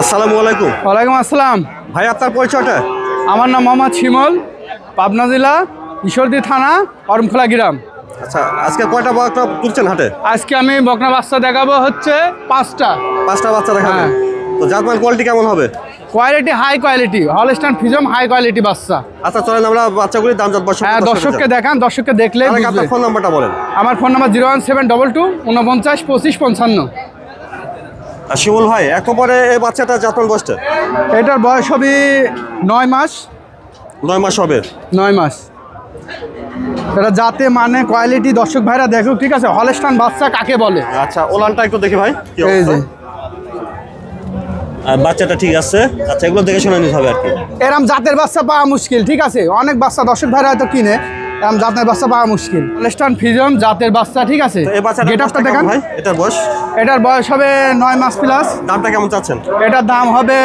আসসালামু আলাইকুম। ওয়ালাইকুম আসসালাম। ভাই আপনার পরিচয়টা? আমার নাম মোহাম্মদ শিমল পাবনা জেলা ঈশ্বরদী থানা অরমখোলা গ্রাম। আচ্ছা আজকে কয়টা বাচ্চা তুলছেন হাটে? আজকে আমি বকনা বাচ্চা দেখাবো হচ্ছে পাঁচটা। পাঁচটা বাচ্চা দেখাবেন। হ্যাঁ। তো জাতমান কোয়ালিটি কেমন হবে? Quality high quality Holstein Friesian high quality বাচ্চা। আচ্ছা চলেন আমরা বাচ্চাগুলির দাম বর্ষ হ্যাঁ দর্শককে দেখান দর্শককে দেখলে আপনার ফোন নাম্বারটা বলেন। আমার phone number zero one seven double two উনপঞ্চাশ পঁচিশ পঞ্চান্ন। শিমুল ভাই এক পরে এই বাচ্চাটা জাতমান বসছে এটার বয়স হবে নয় মাস। নয় মাস হবে? নয় মাস। এটা যাতে মানে কোয়ালিটি দর্শক ভাইরা দেখুক ঠিক আছে? হলস্টান বাচ্চা কাকে বলে? আচ্ছা ওলানটা একটু দেখি ভাই এই যে। আর বাচ্চাটা ঠিক আছে? আচ্ছা এগুলো দেখে শুনে নিতে হবে আর কি। এরম জাতের বাচ্চা পাওয়া মুশকিল ঠিক আছে? অনেক বাচ্চা দর্শক ভাইরা হয়তো কিনে। এরম জাতের বাচ্চা পাওয়া মুশকিল। হলস্টান ফিজম জাতের বাচ্চা ঠিক আছে? গেট আপটা দেখান। ভাই? এটার বয়স? এটার বয়স হবে নয় মাস প্লাস দামটা কেমন চাচ্ছেন? এটার দাম হবে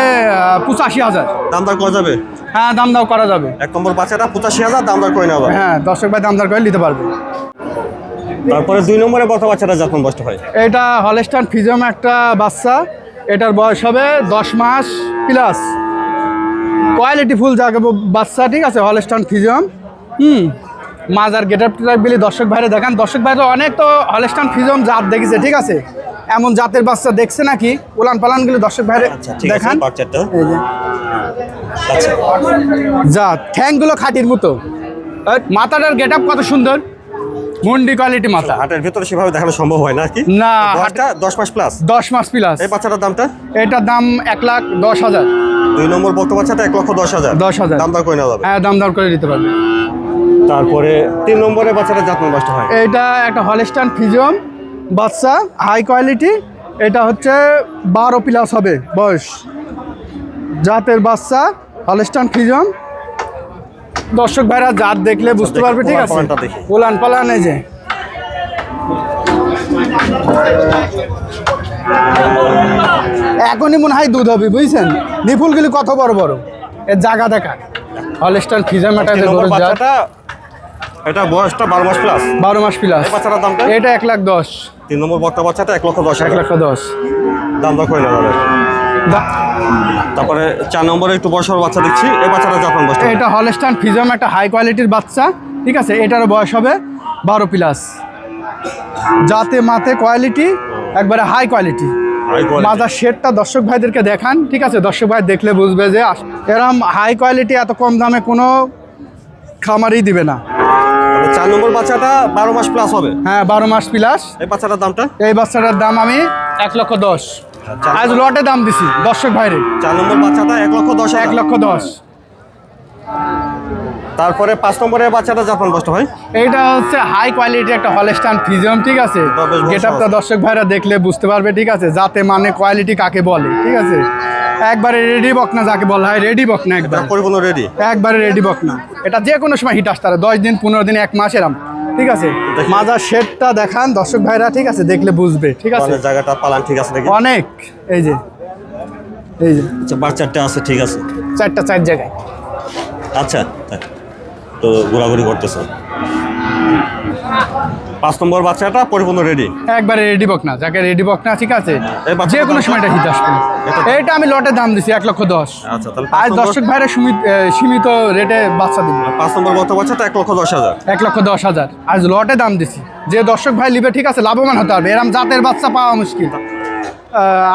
পঁচাশি হাজার। দাম দর করা যাবে? হ্যাঁ দাম দাও করা যাবে। এক নম্বর বাচ্চাটা পঁচাশি হাজার দাম দর করে নেওয়া হ্যাঁ দর্শক ভাই দাম দর করে নিতে পারবে। তারপরে দুই নম্বরে কত বাচ্চাটা যত্ন বসতে হয়? এটা হলস্টান ফিজম একটা বাচ্চা। এটার বয়স হবে দশ মাস প্লাস কোয়ালিটি ফুল যাকে বাচ্চা ঠিক আছে হলস্টান ফিজম হুম। মাজার গেট বিলি দর্শক ভাইরে দেখান। দর্শক ভাইরা অনেক তো হলস্টান ফিজম জাত দেখেছে ঠিক আছে? এমন জাতের বাচ্চা দেখছে নাকি? উলান পালানগুলো দর্শক ভাইরে আচ্ছা দেখান। যে। আচ্ছা। জাত ঠ্যাংগুলো খাটির মতো। মাথাটার গেট কত সুন্দর? মুন্ডি কোয়ালিটি মাথা। হাটের ভেতরে সেভাবে দেখানো সম্ভব হয় না কি? না, বয়সটা দশ মাস প্লাস দশ মাস প্লাস এই বাচ্চাটার দামটা? এটার দাম এক লাখ দশ হাজার। দুই নম্বর বক্ত বাচ্চাটা এক লক্ষ দশ হাজার। দশ হাজার। দাম দর করে নেওয়া যাবে। হ্যাঁ দাম দর করে দিতে পারবে। তারপরে তিন নম্বরে বাচ্চাটা যত্ন নষ্ট হয়। এটা একটা হলস্টান ফিজম বাচ্চা হাই কোয়ালিটি এটা হচ্ছে বারো প্লাস হবে বয়স। জাতের বাচ্চা হলস্টান ফিজম দর্শক ভাইরা জাত দেখলে বুঝতে পারবে ঠিক আছে? দেখি। পালান এই যে। এখনই মনে হয় দুধ হবে বুঝছেন? নিপুলগুলি কত বড় বড়? এর জায়গা দেখা। হলস্টান ফিজম একটা এটা বয়সটা বারো মাস প্লাস বারো মাস প্লাস বাচ্চাটার দামটা এটা এক লাখ দশ। তিন নম্বর বক্তা বাচ্চাটা এক লক্ষ দশ এক লক্ষ দশ। দাম দর করে তারপরে চার নম্বরে একটু বয়সের বাচ্চা দেখছি। এই বাচ্চাটা নষ্ট হয় এটা হলস্টান ফিজম একটা হাই কোয়ালিটির বাচ্চা। ঠিক আছে? এটারও বয়স হবে বারো প্লাস যাতে মাতে কোয়ালিটি একবারে হাই কোয়ালিটি। মাজার শেডটা দর্শক ভাইদেরকে দেখান ঠিক আছে? দর্শক ভাই দেখলে বুঝবে যে এরম হাই কোয়ালিটি এত কম দামে কোনো খামারই দিবে না। চার নম্বর বাচ্চাটা বারো মাস প্লাস হবে? হ্যাঁ বারো মাস প্লাস এই বাচ্চাটার দামটা? এই বাচ্চাটার দাম আমি এক লক্ষ দশ। আজ লটে দাম দিছি দর্শক ভাইরে। চার নম্বর বাচ্চাটা এক লক্ষ দশ এক লক্ষ দশ। তারপরে পাঁচ নম্বরের বাচ্চাটা যত্ন নষ্ট হয় এইটা হচ্ছে হাই কোয়ালিটি একটা হলস্টান ফিজিয়াম ঠিক আছে? গেট আপটা দর্শক ভাইরা দেখলে বুঝতে পারবে ঠিক আছে? যাতে মানে কোয়ালিটি কাকে বলে ঠিক আছে? একবারে রেডি বকনা যাকে বলা হয় রেডি বকনা একবার। পরিপূর্ণ রেডি একবারে রেডি বকনা এটা যে কোনো সময় হিট আসতে পারে দশ দিন পনেরো দিন এক মাস এরম ঠিক আছে? মাজার শেডটা দেখান দর্শক ভাইরা ঠিক আছে? দেখলে বুঝবে ঠিক আছে? জায়গাটা পালান ঠিক আছে নাকি অনেক এই যে এই যে। আচ্ছা বাচ্চাটা আছে ঠিক আছে। চারটা চার জায়গায়। আচ্ছা তাই। তো ঘোরাঘুরি করতেছে। পাঁচ নম্বর বাচ্চাটা পরিপূর্ণ রেডি একবারে রেডি বক না যাকে রেডি বক না ঠিক আছে? যে কোনো সময় এটা হিট আসবে। এটা- আমি লটের দাম দিছি এক লক্ষ দশ। আচ্ছা তাহলে আর দর্শক ভাইরা সীমিত রেটে বাচ্চা দিব। পাঁচ নম্বর বর্ত বাচ্চাটা এক লক্ষ দশ হাজার। এক লক্ষ দশ হাজার। আজ লটে দাম দিছি। যে দর্শক ভাই লিবে ঠিক আছে লাভবান হতে পারবে এরম জাতের বাচ্চা পাওয়া মুশকিল।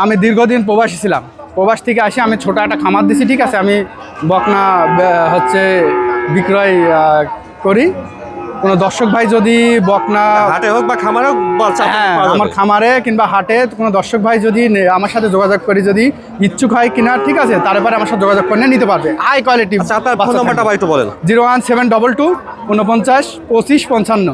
আমি দীর্ঘদিন প্রবাসী ছিলাম। প্রবাস থেকে আসি আমি ছোটো একটা খামার দিছি ঠিক আছে আমি বকনা হচ্ছে বিক্রয় করি। কোনো দর্শক ভাই যদি বকনা হাটে হোক বা খামারে হোক হ্যাঁ আমার খামারে কিংবা হাটে কোনো দর্শক ভাই যদি আমার সাথে যোগাযোগ করে যদি ইচ্ছুক হয় কিনা ঠিক আছে তারপরে আমার সাথে যোগাযোগ করে নিতে পারবে। হাই কোয়ালিটি আচ্ছা আপনার ফোন নাম্বারটা বা একটু বলেন। Zero one seven double two উনপঞ্চাশ পঁচিশ পঞ্চান্ন।